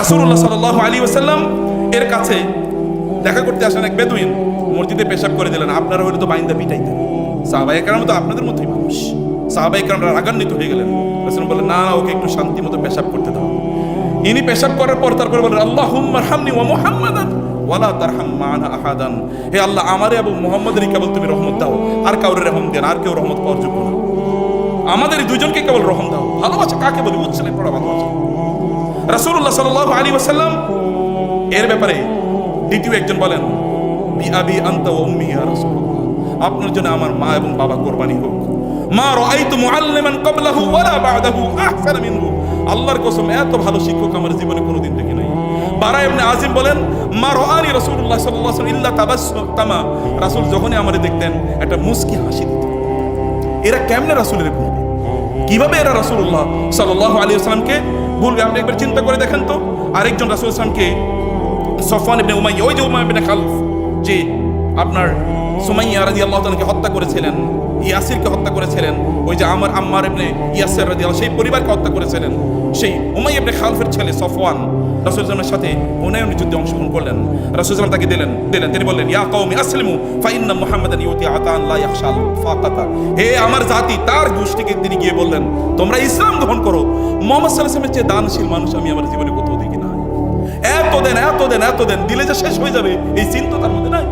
রাসূলুল্লাহ সাল্লাল্লাহু আলাইহি ওয়াসাল্লাম এর কাছে দেখা করতে আসেন এক বেদুইন। মসজিদে পেশাব করে দিলেন, আপনারা তো বাইন্দা পিটাইতেন। সাহাবাই একরাম তো আপনাদের মতোই মানুষ। সাহাবাই একরামরা রাগান্বিত হয়ে গেলেন। রাসূল বললেন, না, ওকে একটু শান্তি মতো পেশাব করতে দাও। ইনি পেশাব করার পর তারপর বলেন আল্লাহুম্মা রহামনি ওয়া মুহাম্মাদান ওয়ালা তারহাম মানা আহাদান। হে আল্লাহ, আমারে এবং মুহাম্মাদের কেবল তুমি রহমত দাও। আর কাউরে রহম দেন, আর কেউ রহমত পাওয়ার যোগ্য না। আমাদের দুজনকে কেবল রহম দাও। ভালোবাসা কাকে বলি? উচ্ছলে পড়া ভালোবাসা। রাসূলুল্লাহ সাল্লাল্লাহু আলাইহি ওয়াসাল্লাম, এর ব্যাপারে দ্বিতীয় একজন বলেন, বি আবি আনতা ওয়া উম্মি ইয়া রাসূলুল্লাহ, আপনার জন্য আমার মা এবং বাবা কোরবানি হোক। মা রাআইতু মুআল্লিমান ক্বাবলাহু ওয়ালা বা'দাহু আহসানা মিনহু। আল্লাহর কসম, এত ভালো শিক্ষক আমার জীবনে কোনোদিন দেখি নাই। বারা ইবনে আজিম বলেন, মা রাআনি রাসূলুল্লাহ সাল্লাল্লাহু আলাইহি ওয়াসাল্লাম ইল্লা তাবাসসামা। রাসূল যখনই আমারে দেখতেন, একটা মুস্কি হাসি দিতেন এরা কেমনে রাসূলের কীভাবে এরা রাসূলুল্লাহ সাল্লাল্লাহু আলাইহি ওয়াসাল্লামকে ভুলবে আপনি একবার চিন্তা করে দেখেন তো। আরেকজন রাসুল ইসলামকে সফওয়ান ইবনে উমাইয়া, ওই যে উমাইয়া খালফ, যে আপনার সুমাইয়া রাজি আল্লাহকে হত্যা করেছিলেন, ইয়াসিরকে হত্যা করেছিলেন, ওই যে আমার আম্মার ইবনে ইয়াসির আল্লাহ সেই পরিবারকে হত্যা করেছিলেন। সেই উমাইয়া ইবনে খালফের ছেলে সফওয়ান রাসূল সাল্লামের সাথে হুনায়ন যুদ্ধে অংশগ্রহণ করলেন। রাসূল তাকে দিলেন দিলেন, তিনি বললেন, ইয়া কওমি আসলিমু ফা ইন্না মুহাম্মাদান ইউতি আতান লা ইয়াখশাল ফাকাতা হে আমার জাতি, তার গোষ্ঠীকে তিনি গিয়ে বললেন, তোমরা ইসলাম গ্রহণ করো। মুহাম্মদ সাল্লাল্লাহু আলাইহি চেয়ে দানশীল মানুষ আমি আমার জীবনে কোথাও দেখি না এত দেন এত দেন এত দেন দিলে যে শেষ হয়ে যাবে, এই চিন্তা তার মধ্যে নাই?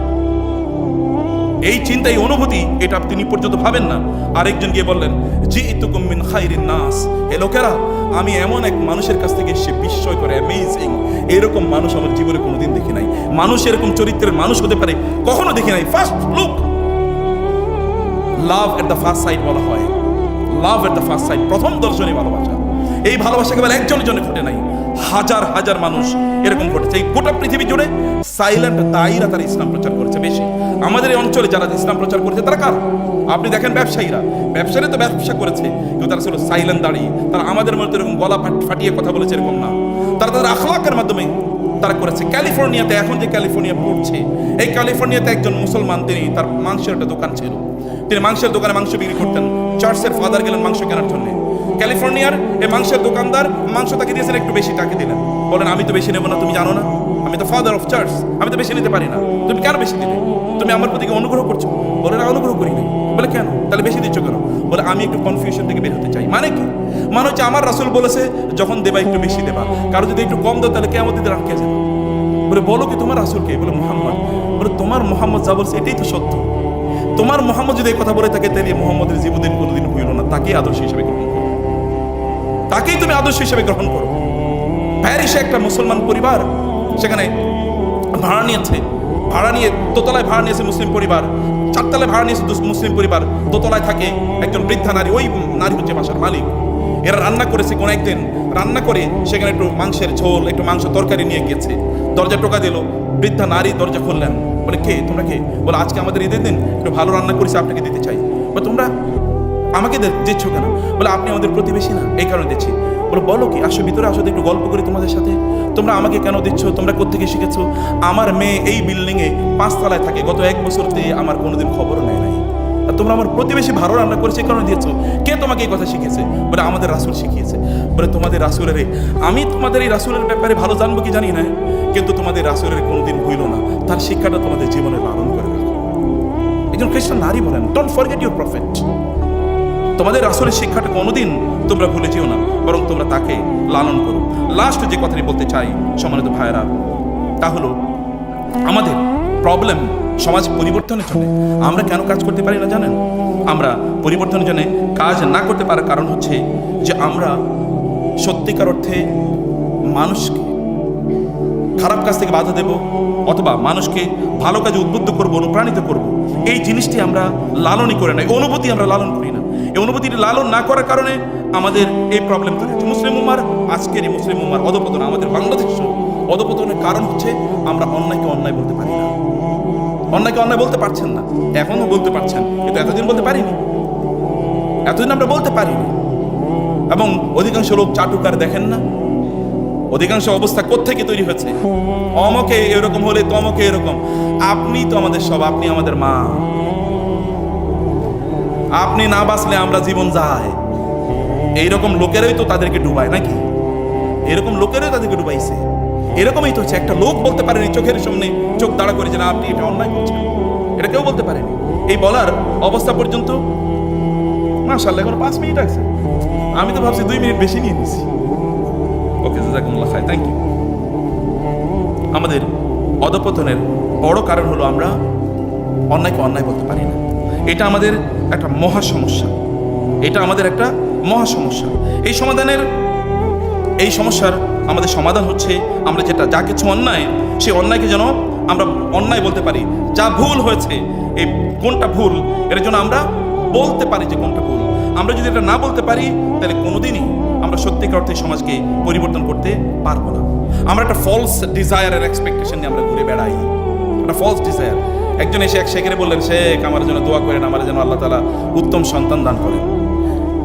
এই চিন্তা এই অনুভূতি, এটা তিনি পর্যন্ত ভাবেন না। আরেকজন গিয়ে বললেন জি ইতুকুম মিন খাইরিন নাস। হে লোকেরা, আমি এমন এক মানুষের কাছ থেকে এসে বিস্ময় করে অ্যামেজিং এরকম মানুষ আমার জীবনে কোনোদিন দেখি নাই। মানুষ এরকম চরিত্রের মানুষ হতে পারে, কখনো দেখি নাই। First look love at the first sight বলা হয়। Love at the first sight প্রথম দর্শনে ভালোবাসা। এই ভালোবাসা কেবল একজনের জন্য ঘটে নাই। হাজার হাজার মানুষ এরকম ঘটেছে। এই গোটা পৃথিবী জুড়ে সাইলেন্ট দায়ীরা তারা ইসলাম প্রচার করেছে। বেশি আমাদের এই অঞ্চলে যারা ইসলাম প্রচার করেছে, তারা কার? আপনি দেখেন ব্যবসায়ীরা। ব্যবসায়ীরা তো ব্যবসা করেছে, কিন্তু তারা ছিল সাইলেন্ট দাঁড়িয়ে। তারা আমাদের মধ্যে এরকম গলা ফাট- ফাটিয়ে কথা বলেছে এরকম না। তারা তাদের আখলাকের মাধ্যমে তারা করেছে। ক্যালিফোর্নিয়াতে এখন যে ক্যালিফোর্নিয়া পড়ছে, এই ক্যালিফোর্নিয়াতে একজন মুসলমান, তিনি তার মাংসের একটা দোকান ছিল। তিনি মাংসের দোকানে মাংস বিক্রি করতেন। চার্চের ফাদার গেলেন মাংস কেনার জন্য। ক্যালিফোর্নিয়ার এই মাংসের দোকানদার, মাংস তাকে দিয়েছেন একটু বেশি টাকা দিলেন। বলেন, আমি তো বেশি নেব না, তুমি জানো না? আমি তো ফাদার অফ চার্চ আমি তো বেশি নিতে পারি না। তুমি কেন বেশি দিলে? তুমি আমার প্রতি অনুগ্রহ করছ? বলে, না, অনুগ্রহ করি নাই। বলে, কেন? তাহলে বেশি দিচ্ছ কেন? বলে, আমি একটু কনফিউশন থেকে বের হতে চাই। মানে কি? মানে হচ্ছে আমার রাসুল বলেছে, যখন দেবা, একটু বেশি দেবা। কারও যদি একটু কম দাও, তাহলে কেমন দিতে রাখতে যাবে। বলে, বলো কি, তোমার রাসুল কে? বলে, মোহাম্মদ। বলে, তোমার মোহাম্মদ যা বলছে, এটাই তো সত্য। তোমার মোহাম্মদ যদি এই কথা বলে থাকে, তাহলে মোহাম্মদের জীবদিন কোনোদিন হইল না। তাকেই আদর্শ হিসেবে গ্রহণ তাকেই তুমি আদর্শ হিসেবে গ্রহণ করো। প্যারিসে একটা মুসলমান পরিবার, সেখানে ভাড়া নিয়েছে, ভাড়া নিয়ে দোতলায় ভাড়া নিয়েছে মুসলিম পরিবার, চারতলায় ভাড়া নিয়েছে মুসলিম পরিবার, দোতলায় থাকে একজন বৃদ্ধা নারী, ওই নারী হচ্ছে বাসার মালিক। এরা রান্না করেছে কোন একদিন, রান্না করে সেখানে একটু মাংসের ঝোল, একটু মাংস তরকারি নিয়ে গিয়েছে। দরজা টোকা দিল, বৃদ্ধা নারী দরজা খুললেন। বলে, কে? তোমরা কে? বলে, আজকে আমাদের ঈদের দিন, একটু ভালো রান্না করেছে, আপনাকে দিতে চাই। বলে, তোমরা আমাকে দিচ্ছ কেন? বলে, আপনি আমাদের প্রতিবেশী না। এই কারণে দিচ্ছি। বলে, বলো কি, আসো ভিতরে, আসো, একটু গল্প করি তোমাদের সাথে। তোমরা আমাকে কেন দিচ্ছ? তোমরা কোথেকে শিখেছো? আমার মেয়ে এই বিল্ডিংয়ে পাঁচতলায় থাকে। গত এক বছরতে আমার কোনোদিন খবরও নেয় নাই। আর তোমরা আমার প্রতিবেশী ভালো রান্না করেছে কারণে দিয়েছ। কে তোমাকে এই কথা শিখিয়েছে? বলে, আমাদের রাসুল শিখিয়েছে। বলে, তোমাদের রাসুলের আমি তোমাদের এই রাসুলের ব্যাপারে ভালো জানব কি জানি না। কিন্তু তোমাদের রাসুলের কোনোদিন হইল না। তার শিক্ষাটা তোমাদের জীবনে লালন করে রাখো। একজন খ্রিস্টান নারী বলেন ডোন্ট ফরগেট ইউর প্রফেট তোমাদের আসলে শিক্ষাটা কোনোদিন তোমরা ভুলে যেও না, বরং তোমরা তাকে লালন করো। লাস্ট যে কথাটি বলতে চাই, সম্মানিত ভাইয়েরা, তা হলো, আমাদের প্রবলেম সমাজ পরিবর্তনের জন্য। আমরা কেন কাজ করতে পারি না জানেন? আমরা পরিবর্তনের জন্য কাজ না করতে পারার কারণ হচ্ছে যে আমরা সত্যিকার অর্থে মানুষকে খারাপ কাজ থেকে বাধা দেব, অথবা মানুষকে ভালো কাজে উদ্বুদ্ধ করব, অনুপ্রাণিত করব। এই জিনিসটি আমরা লালনই করে না অনুভূতি আমরা লালন করি না। এই অনুভূতিটি লালন না করার কারণে আমাদের এই প্রবলেম তৈরি হচ্ছে। মুসলিম উমার আজকের এই মুসলিম উমার অধপতন আমাদের বাংলাদেশ অধপতনের কারণ হচ্ছে আমরা অন্যায়কে অন্যায় বলতে পারি না। অন্যায়কে অন্যায় বলতে পারছেন না। এখনও বলতে পারছেন, কিন্তু এতদিন বলতে পারিনি। এতদিন আমরা বলতে পারিনি। এবং অধিকাংশ লোক চাটুকার দেখেন না। অধিকাংশ অবস্থা কোত্থেকে তৈরি হয়েছে? অমকে এরকম হলে তমকে এরকম। আপনি তো আমাদের সব, আপনি আমাদের মা। আপনি না বাঁচলে আমরা জীবন যায়। এইরকম লোকেরাই তো তাদেরকে ডুবায়, নাকি? এরকম লোকেরাই তাদেরকে ডুবাইছে। এরকমই তো হচ্ছে, একটা লোক বলতে পারেনি চোখের সামনে, চোখ দাঁড়া করে যে, না, আপনি এটা অন্যায় করছেন। এটা কেউ বলতে পারেনি। এই বলার অবস্থা পর্যন্ত মাশাল্লাহ এখন পাঁচ মিনিট আছে। আমি তো ভাবছি দুই মিনিট বেশি নিয়ে নিছি। ওকে জাজাকুমুল্লাহ খাই থ্যাংক ইউ আমাদের অধপতনের বড় কারণ হলো আমরা অন্যায়কে অন্যায় বলতে পারি না। এটা আমাদের একটা মহা সমস্যা। এটা আমাদের একটা মহা সমস্যা। এই সমাধানের, এই সমস্যার আমাদের সমাধান হচ্ছে আমরা যেটা, যা কিছু অন্যায়, সেই অন্যায়কে যেন আমরা অন্যায় বলতে পারি। যা ভুল হয়েছে, এই কোনটা ভুল, এর জন্য আমরা বলতে পারি যে কোনটা ভুল। আমরা যদি এটা না বলতে পারি, তাহলে কোনোদিনই আমরা সত্যিকার অর্থে সমাজকে পরিবর্তন করতে পারব না। আমরা একটা ফলস ডিজায়ারের এক্সপেকটেশন নিয়ে আমরা ঘুরে বেড়াই। একটা ফলস ডিজায়ার একজন এসে এক শেখরে বললেন, শেখ, আমার জন্য দোয়া করেন, আমার যেন আল্লাহ তালা উত্তম সন্তান দান করেন।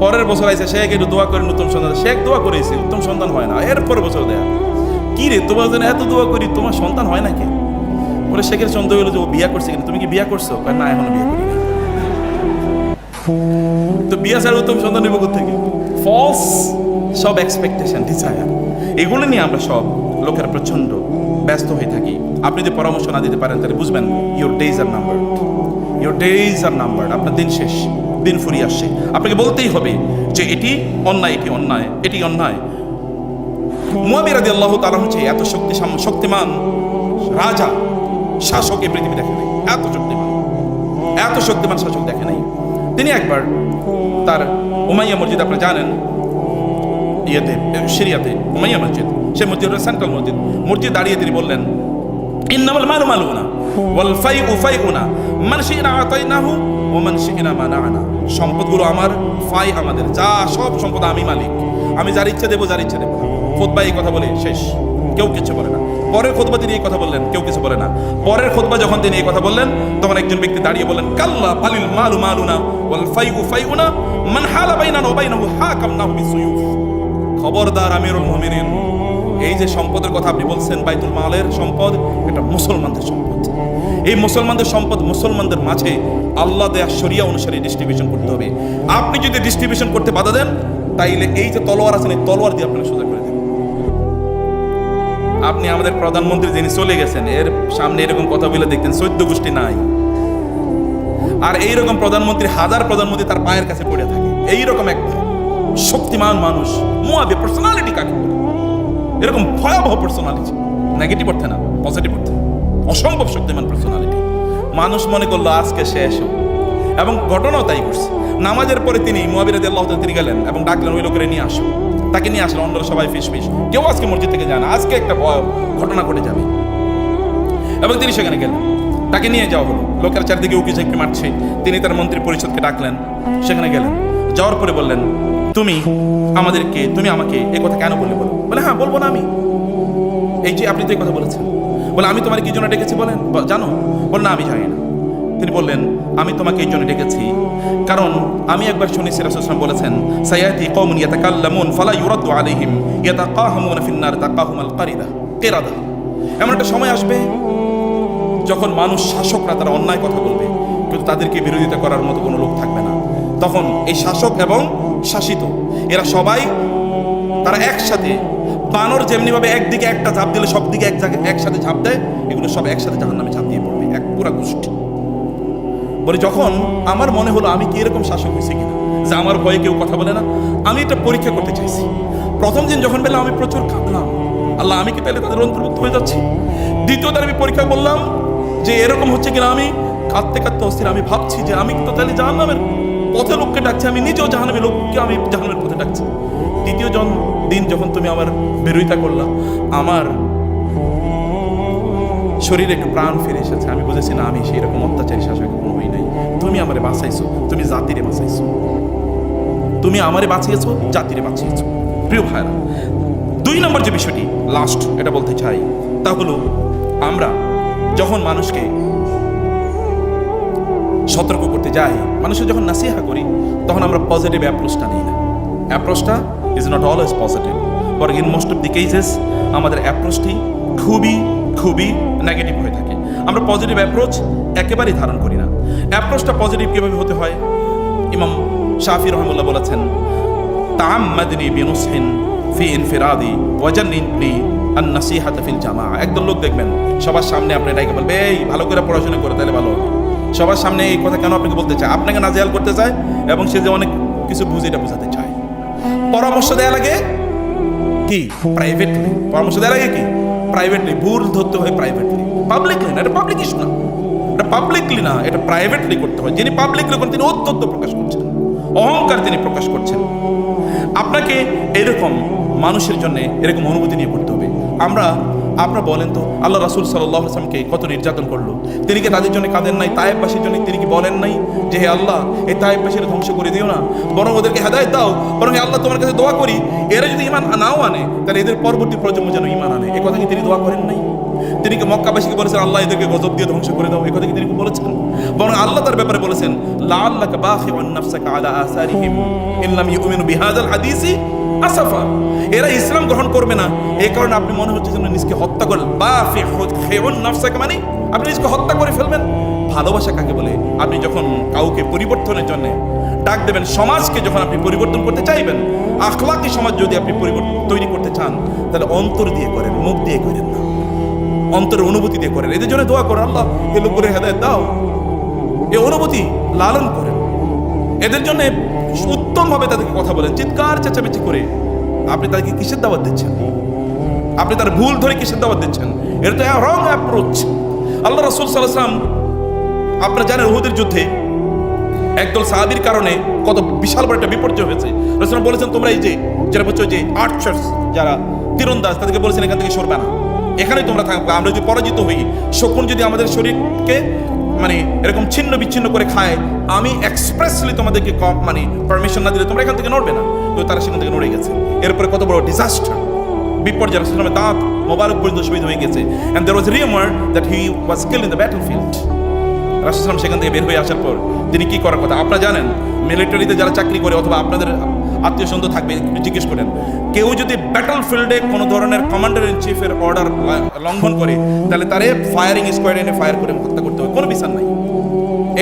পরের বছর আইসে শেখ একটু দোয়া করেন, উত্তম সন্তান। শেখ দোয়া করেছে, উত্তম সন্তান হয় না। এর এরপর বছর দেয়া। কি রে, তোমার জন্য এত দোয়া করি, তোমার সন্তান হয় নাকি? বলে শেখের সন্দেহ হলো যে ও বিয়া করছে কিন্তু তুমি কি বিয়া করছ? না, এখনও বিয়ে করি তো বিয়া ছাড়া উত্তম সন্তান নেব থেকে ফলস সব এক্সপেকটেশন ডিজায়ার এগুলো নিয়ে আমরা সব লোকেরা প্রচণ্ড ব্যস্ত হয়ে থাকি। আপনি যদি পরামর্শ না দিতে পারেন, তাহলে বুঝবেন your days are number your days are number আপনার দিন শেষ, দিন ফুরিয়ে আসছে। আপনাকে বলতেই হবে যে এটি অন্যায় এটি অন্যায় এটি অন্যায়। মুয়াবির রাদি আল্লাহ তালা হচ্ছে এত শক্তি শক্তিমান রাজা, শাসক এই পৃথিবী দেখে নাই। এত শক্তিমান এত শক্তিমান শাসক দেখে নাই। তিনি একবার তার উমাইয়া মসজিদ, আপনি জানেন ইয়েতে সিরিয়াতে, উমাইয়া মসজিদ, সে মসজিদ সেন্ট্রাল মসজিদ। মসজিদ দাঁড়িয়ে তিনি বললেন, ইন্নামাল মালু মালুনা, ওয়াল ফাইউ ফাইউনা, মান শি'না আতাইনাহু ওয়া মান মানা'না। সম্পদগুলো আমার, ফাই আমাদের, যা সব সম্পদ আমি মালিক। আমি যার ইচ্ছা দেবো, যার ইচ্ছা দেবো খোদবা এই কথা বলে শেষ। কেউ কিছু বলে না। পরের খোদবা তিনি এই কথা বললেন, কেউ কিছু বলে না। পরের খোদবা যখন তিনি এই কথা বললেন, তখন একজন ব্যক্তি দাঁড়িয়ে বললেন, কাল্লা পালিল মালু মালুনা, ওয়াল ফাইউ ফাইউনা, মান হালা বাইনানা ওয়া বাইনাহু হাকামনাহু বিসুয়ুফ। খবরদার আমিরুল মুমিনিন। এই যে সম্পদের কথা আপনি বলছেন, বাইতুল মালের সম্পদ, এটা মুসলমানদের সম্পদ। এই মুসলমানদের সম্পদ মুসলমানদের মাঝে আল্লাহ দেয়া শরিয়া অনুসারে ডিস্ট্রিবিউশন করতে হবে। আপনি যদি ডিস্ট্রিবিউশন করতে বাধা দেন, তাইলে এই যে তলোয়ার আছেন এই তলোয়ার দিয়ে আপনাকে সোজা করে দেবেন আপনি আমাদের প্রধানমন্ত্রী যিনি চলে গেছেন, এর সামনে এরকম কথা বলে দেখতেন চৈদ্য গোষ্ঠী নাই। আর এইরকম প্রধানমন্ত্রী, হাজার প্রধানমন্ত্রী তার পায়ের কাছে পড়ে থাকে। এইরকম এক শক্তিমান মানুষ। মুয়াবি পার্সোনালিটি কাকে বলে? এরকম ভয়াবহ পার্সোনালিটি নেগেটিভ অর্থে না পজিটিভ অর্থে। অসম্ভব শক্তিমান পার্সোনালিটি মানুষ মনে করল আজকে শেষ। এবং ঘটনাও তাই করছে। নামাজের পরে তিনি মুয়াবিরাদ আল্লাহ তিনি গেলেন এবং ডাকলেন, ওই লোকের নিয়ে আসো। তাকে নিয়ে আসলেন অন্যরা সবাই ফিস ফিস। কেউ আজকে মসজিদ থেকে যায় না। আজকে একটা ভয় ঘটনা ঘটে যাবে। এবং তিনি সেখানে গেলেন। তাকে নিয়ে যাওয়া হলো। লোকের চারদিকে উকি ঝাঁকি মারছে। তিনি তার মন্ত্রী পরিষদকে ডাকলেন। সেখানে গেলেন। যাওয়ার পরে বললেন তুমি আমাদেরকে, তুমি আমাকে এই কথা কেন বললে বলো? বলে হ্যাঁ বলব না আমি। এই যে আপনি তো এই কথা বলেছেন। বলে, আমি তোমার কি জন্য ডেকেছি বলেন? জানো? বল, না, আমি জানি না। তিনি বললেন, আমি তোমাকে এই জন্য ডেকেছি। কারণ আমি একবার শুনি সিরাজুসলাম বলেছেন সায়াতি কওমুন ইয়াতাকাল্লামুন ফালা ইউরাদ্দু আলাইহিম ইয়াতাকাহামুনা ফিন্নার তাকাহুমাল কারিদা, কেরাদা। এমন একটা সময় আসবে যখন মানুষ শাসকরা তারা অন্যায় কথা বলবে, কিন্তু তাদেরকে বিরোধিতা করার মতো কোনো লোক থাকবে না। তখন এই শাসক এবং শাসিত। এরা সবাই, তারা একসাথে, বানর যেমনিভাবে একদিকে একটা ঝাঁপ দিলে সব দিকে এক জায়গায় একসাথে ঝাঁপ দেয়, এগুলো সব একসাথে জাহান নামে ঝাঁপ দিয়ে পড়বে, এক পুরা গোষ্ঠী। বলে, যখন আমার মনে হলো আমি কি এরকম শাসক হয়েছি কিনা, যে আমার ভয়ে কেউ কথা বলে না, আমি এটা পরীক্ষা করতে চাইছি। প্রথম দিন যখন পেলাম আমি প্রচুর কাঁদলাম। আল্লাহ, আমি কি তাহলে তাদের অন্তর্ভুক্ত হয়ে যাচ্ছি? দ্বিতীয়বার আমি পরীক্ষা করলাম যে এরকম হচ্ছে কিনা, আমি কাঁদতে কাঁদতে অস্থির, আমি ভাবছি যে আমি তো তাহলে জাহান্নামের পথে লোককে ডাকছি, আমি নিজেও জাহান্নামের লোককে আমি জাহান্নামের পথে ডাকছি। দ্বিতীয় জন দিন যখন তুমি আমার বিরোধিতা করলা, আমার শরীরে একটু প্রাণ ফিরে এসেছে। আমি বুঝেছি, না, আমি সেই রকম অত্যাচারী শাসক কোনো হই নাই। তুমি আমারে বাঁচাইছো, তুমি জাতিরে বাঁচাইছো। তুমি আমারে বাঁচিয়েছো, জাতিরে বাঁচিয়েছো। প্রিয় ভাইরা দুই নম্বর যে বিষয়টি লাস্ট এটা বলতে চাই, তা হলো, আমরা যখন মানুষকে সতর্ক করতে যাই। মানুষের যখন নাসিহা করি, তখন আমরা পজিটিভ অ্যাপ্রোচটা নিই না। অ্যাপ্রোচটা ইজ নট অলওয়েজ পজিটিভ বর in most of the cases আমাদের অ্যাপ্রোচটি খুবই খুবই নেগেটিভ হয়ে থাকে। আমরা পজিটিভ অ্যাপ্রোচ একেবারেই ধারণ করি না। অ্যাপ্রোচটা পজিটিভ কীভাবে হতে হয়? ইমাম শাফি রহমুল্লাহ বলেছেন তাম্মাদিনী বিনুসহিন ফি ইনফিরাদি ওয়াজান্নিনি আন নাসিহাত ফিল জামা একদল লোক দেখবেন, সবার সামনে আপনি ডাইকে বলবে, এই, ভালো করে পড়াশোনা করে, তাহলে ভালো হবে। সবার সামনে এই কথা কেন আপনাকে বলতে চায়? আপনাকে নাজেহাল করতে চায় এবং সে যে অনেক কিছু বুঝে এটা বোঝাতে চায়। পরামর্শ দেয়া লাগে কি? প্রাইভেটলি পরামর্শ দেওয়ার লাগে কি? প্রাইভেটলি ভুল ধরতে হয় প্রাইভেটলি পাবলিকলি না, এটা পাবলিক ইস্যু না। এটা পাবলিকলি না, এটা প্রাইভেটলি করতে হয়। যিনি পাবলিকলি করেন তিনি অত্যন্ত প্রকাশ করছেন। অহংকার তিনি প্রকাশ করছেন। আপনাকে এরকম মানুষের জন্য এরকম অনুভূতি নিয়ে করতে হবে। আমরা আপনারা বলেন তো, আল্লাহ রাসুল সাল্লাহ কত নির্যাতন করল? তিনি কি তাদের জন্য কাঁদেন নাই, তায়েববাসীর জন্য তিনি কি বলেন নাই যে, হে আল্লাহ, এই তায়েববাসীর ধ্বংস করে দিও না, বরং ওদেরকে হেদায়ত দাও, বরং আল্লাহ, তোমার কাছে দোয়া করি, এরা যদি ইমান নাও আনে, তাহলে এদের পরবর্তী প্রজন্ম যেন ইমান আনে। এ কথা কি তিনি দোয়া করেন নাই? তিনি কি মক্কাবাসীকে বলেছেন, আল্লাহ, এদেরকে গজব দিয়ে ধ্বংস করে দাও? এ কথা কি তিনি বলেছেন? বরং আল্লাহ তার ব্যাপারে বলেছেন, লাআল্লাকা বাখিউন নাফসাকা আলা আসারিহিম, ইন লাম ইউমিনু বিহাদাল হাদিসি আসাফা, এরা ইসলাম গ্রহণ করবে না। এই কারণে আপনি মনে হচ্ছে যেন নিজকে হত্যা করলেন। বা খেউন নাফসাকা মানে আপনি নিজকে হত্যা করে ফেলবেন। ভালোবাসা কাকে বলে? আপনি যখন কাউকে পরিবর্তনের জন্য ডাক দেবেন, সমাজকে যখন আপনি পরিবর্তন করতে চাইবেন, আখলাকি সমাজ যদি আপনি পরিবর্তন তৈরি করতে চান, তাহলে অন্তর দিয়ে করেন, মুখ দিয়ে করেন না। অন্তরের অনুভূতি দিয়ে করেন। এদের জন্য দোয়া করেন, আল্লাহ, এ লোকের হেদায়ত দাও। এ অনুভূতি লালন করেন। এদের জন্য উত্তমভাবে কথা বলেন, চিৎকার, চেঁচামেচি করে। আপনি তাদেরকে কিসের দাওয়াত দিচ্ছেন? আপনি তার ভুল ধরে কিসের দাওয়াত দিচ্ছেন? এটা তো রং অ্যাপ্রোচ আল্লাহ রসুল সাল্লাম আপনারা জানেন উহুদের যুদ্ধে একদল সাহাবির কারণে কত বিশাল বড় একটা বিপর্যয় হয়েছে। রসুল বলেছেন তোমরা এই যে, যারা বলছো যে আর্চার্স যারা তীরন্দাজ, তাদেরকে বলেছেন এখান থেকে সরবে না। এখানেই তোমরা থাকবে। আমরা যদি পরাজিত হই, শকুন যদি আমাদের শরীরকে মানে এরকম ছিন্ন বিচ্ছিন্ন করে খায়, আমি এক্সপ্রেসলি তোমাদেরকে কম মানে পারমিশন না দিলে তোমরা এখান থেকে নড়বে না। তো তারা সেখান থেকে নড়ে গেছে। এরপরে কত বড় ডিজাস্টার বিপর্যয় দাঁত মোবারক পর্যন্ত শহীদ হয়ে গেছে। There was rumour that he was kill in the battlefield রাসূল সেখান থেকে বের হয়ে আসার পর তিনি কি করার কথা? আপনারা জানেন মিলিটারিতে যারা চাকরি করে অথবা আপনাদের আত্মীয় স্বজন থাকবে, জিজ্ঞেস করেন, কেউ যদি ব্যাটল ফিল্ডে কোনো ধরনের কমান্ডার ইন চিফের অর্ডার লঙ্ঘন করে, তাহলে তারে ফায়ারিং স্কোয়াড এনে ফায়ার করে হত্যা করতে কোনো বিচার নাই।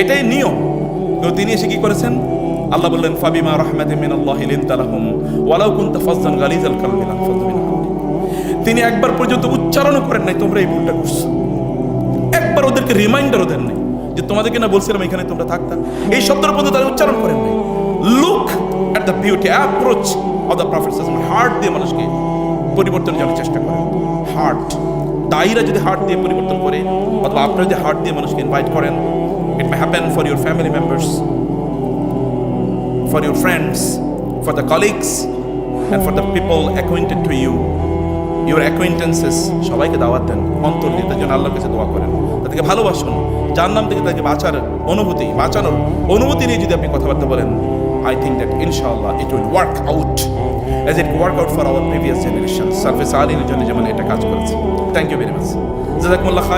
এটাই নিয়ম। তো তিনি এসে কি করেছেন? আল্লাহ বললেন, ফাবিমা রহমাতে মিন আল্লাহ লিনতালাহুম, ওয়ালাউ কুনতা ফাজ্জান গালিজাল কালবি লাফাযু মিন হাওলি। তিনি একবার পর্যন্ত উচ্চারণও করেন নাই, তোমরা এই ভুলটা করছ। একবার ওদেরকে রিমাইন্ডারও দেন নাই যে, তোমাদেরকে না বলছিলাম এখানে তোমরা থাকতা? এই শব্দের পর্যন্ত তারা উচ্চারণ করেন নাই। Look at the beauty approach of the prophet heart দিয়ে মানুষকে পরিবর্তন করার চেষ্টা করেন। হার্ট দায়ীরা যদি হার্ট দিয়ে পরিবর্তন করে অথবা আপনারা যদি হার্ট দিয়ে মানুষকে ইনভাইট করেন it may happen for your family members for your friends for the colleagues, and for the people acquainted to you. Your acquaintances সবাইকে দাওয়াত দেন অন্তর দিয়ে তার জন্য আল্লাহর কাছে দোয়া করেন তাদেরকে ভালোবাসুন যার নাম থেকে তাকে বাঁচার অনুভূতি বাঁচানোর অনুভূতি নিয়ে যদি আপনি কথাবার্তা বলেন আই থিঙ্ক দ্যাট ইনশাআল্লাহ it will work out as it work out for our previous generation surface আলীর জন্য যেমন এটা কাজ করেছে। থ্যাংক ইউ ভেরি মাচ জাজাকুমুল্লাহ খাই